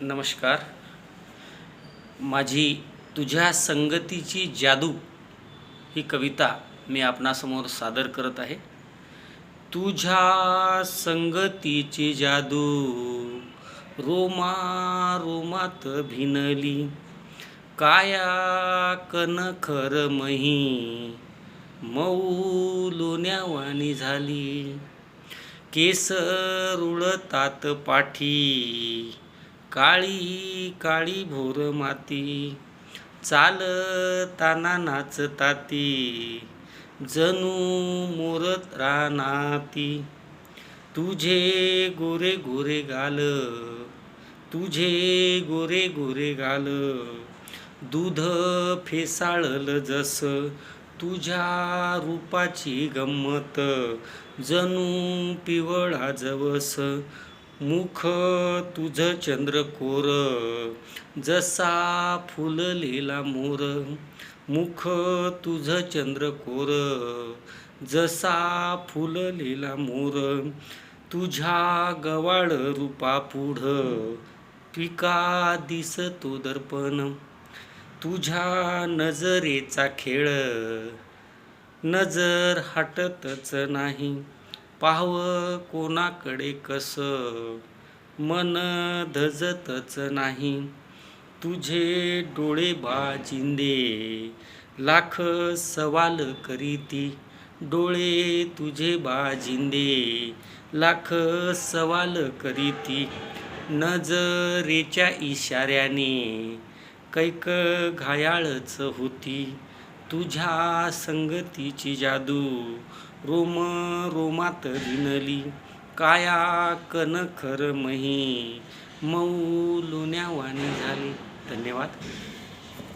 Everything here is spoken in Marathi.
नमस्कार. माझी तुझ्या संगतीची जादू ही कविता मी आपणासमोर सादर करत आहे. तुझ्या संगतीची जादू रोमा रोमात भिनली. काया कनखर मही मऊ लोण्यावाणी झाली. केस रुळतात पाठी काळी काळी भोर माती चालताना नाचताती जणू मोरत रानाती. तुझे गोरे गोरे गाल तुझे गोरे गोरे गाल दूध फेसाळलं जस तुझ्या रूपाची गंमत जणू पिवळा जवस मुख तुझ चंद्रकोर जसा फुललेला मोर. मुख तुझ चंद्रकोर जसा फुललेला मोर. तुझ्या गवाळ रूपा पुढं पिका दिसतो दर्पण. तुझ्या नजरेचा खेळ नजर हटतच नाही. पाहव कोणाकडे कस? मन धजतच नाही. तुझे डोळे बाजिंदे. लाख सवाल करीती. डोळे तुझे बाजिंदे. लाख सवाल करीती. नजरेच्या इशाऱ्याने कैक घायाळच होती. तुझ्या संगतीची जादू रोम रोमात भिनली काया कनखर मही मऊ लोण्यावाणी झाली. धन्यवाद.